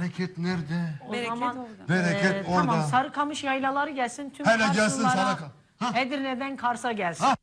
Hareket nerede? O Bereket zaman. Bereket ee, orada. Tamam Sarıkamış yaylaları gelsin. Tüm Hele gelsin Sarıkamış. Edirne'den Kars'a gelsin. Ha.